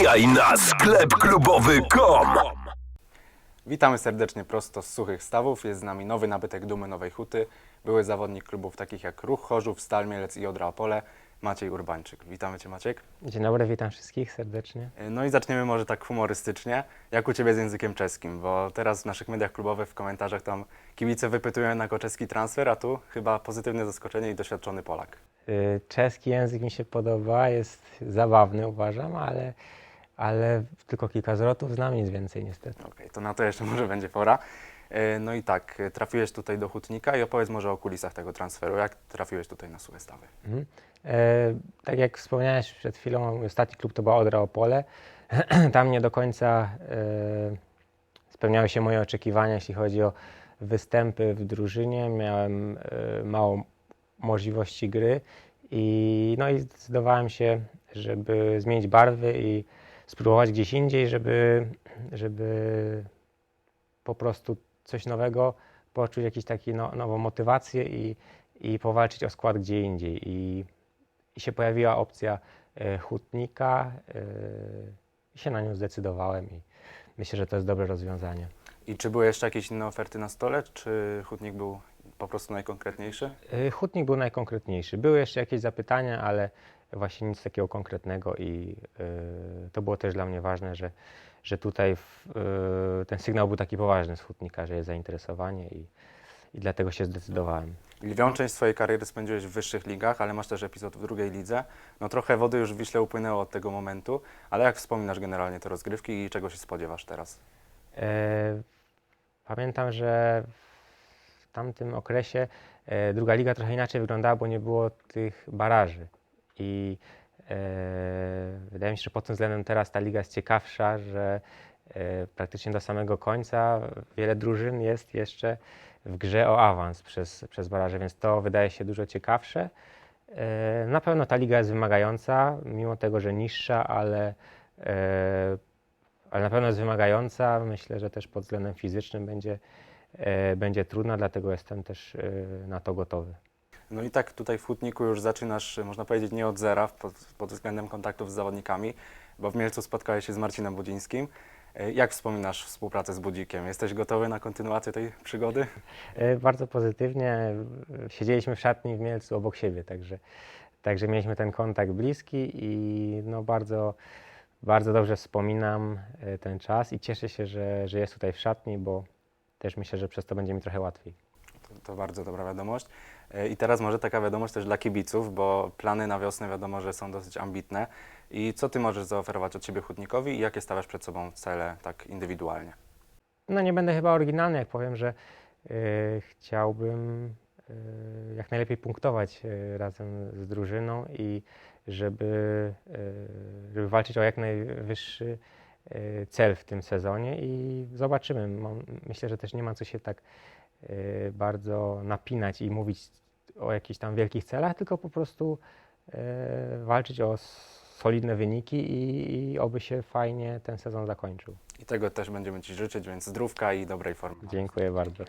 Wbijaj na sklep klubowy.com. Witamy serdecznie prosto z Suchych Stawów. Jest z nami nowy nabytek Dumy Nowej Huty, były zawodnik klubów takich jak Ruch Chorzów, Stal Mielec i Odra Opole, Maciej Urbańczyk. Witamy Cię Maciek. Dzień dobry, witam wszystkich serdecznie. No i zaczniemy może tak humorystycznie. Jak u Ciebie z językiem czeskim? Bo teraz w naszych mediach klubowych, w komentarzach tam kibice wypytują jednak o czeski transfer, a tu chyba pozytywne zaskoczenie i doświadczony Polak. Y, Czeski język mi się podoba, jest zabawny uważam, ale, ale tylko kilka zwrotów znam, nic więcej niestety. Okej, to na to jeszcze może będzie pora. E, No i tak, e, trafiłeś tutaj do Hutnika i opowiedz może o kulisach tego transferu. Jak trafiłeś tutaj na Suche Stawy? Mhm. E, tak jak wspomniałeś przed chwilą, ostatni klub to była Odra Opole. Tam nie do końca e, spełniały się moje oczekiwania, jeśli chodzi o występy w drużynie. Miałem e, mało możliwości gry i, no i zdecydowałem się, żeby zmienić barwy i spróbować gdzieś indziej, żeby, żeby po prostu coś nowego, poczuć jakąś taką no, nową motywację i, i powalczyć o skład gdzie indziej. I, i się pojawiła opcja e, hutnika e, i się na nią zdecydowałem i myślę, że to jest dobre rozwiązanie. I czy były jeszcze jakieś inne oferty na stole, czy Hutnik był po prostu najkonkretniejszy? E, Hutnik był najkonkretniejszy. Były jeszcze jakieś zapytania, ale właśnie nic takiego konkretnego i e, to było też dla mnie ważne, że, że tutaj w, e, ten sygnał był taki poważny z Hutnika, że jest zainteresowanie i, i dlatego się zdecydowałem. Lwią część swojej kariery spędziłeś w wyższych ligach, ale masz też epizod w drugiej lidze. No trochę wody już w Wiśle upłynęło od tego momentu, ale jak wspominasz generalnie te rozgrywki i czego się spodziewasz teraz? E, Pamiętam, że w tamtym okresie e, druga liga trochę inaczej wyglądała, bo nie było tych baraży. I e, wydaje mi się, że pod tym względem teraz ta liga jest ciekawsza, że e, praktycznie do samego końca wiele drużyn jest jeszcze w grze o awans przez, przez baraże, więc to wydaje się dużo ciekawsze. E, Na pewno ta liga jest wymagająca, mimo tego, że niższa, ale ale na pewno jest wymagająca. Myślę, że też pod względem fizycznym będzie, będzie trudna, dlatego jestem też na to gotowy. No i tak tutaj w Hutniku już zaczynasz, można powiedzieć, nie od zera pod, pod względem kontaktów z zawodnikami, bo w Mielcu spotkałeś się z Marcinem Budzińskim. E, Jak wspominasz współpracę z Budzikiem? Jesteś gotowy na kontynuację tej przygody? E, Bardzo pozytywnie. Siedzieliśmy w szatni w Mielcu obok siebie, także, także mieliśmy ten kontakt bliski i no bardzo, bardzo dobrze wspominam e, ten czas i cieszę się, że, że jest tutaj w szatni, bo też myślę, że przez to będzie mi trochę łatwiej. To, bardzo dobra wiadomość. E, I teraz może taka wiadomość też dla kibiców, bo plany na wiosnę wiadomo, że są dosyć ambitne. I co ty możesz zaoferować od siebie Hutnikowi i jakie stawiasz przed sobą cele tak indywidualnie? No nie będę chyba oryginalny, jak powiem, że e, chciałbym e, jak najlepiej punktować e, razem z drużyną i żeby, żeby walczyć o jak najwyższy cel w tym sezonie i zobaczymy. Myślę, że też nie ma co się tak bardzo napinać i mówić o jakichś tam wielkich celach, tylko po prostu e, walczyć o solidne wyniki i, i oby się fajnie ten sezon zakończył. I tego też będziemy Ci życzyć, więc zdrówka i dobrej formy. Dziękuję bardzo.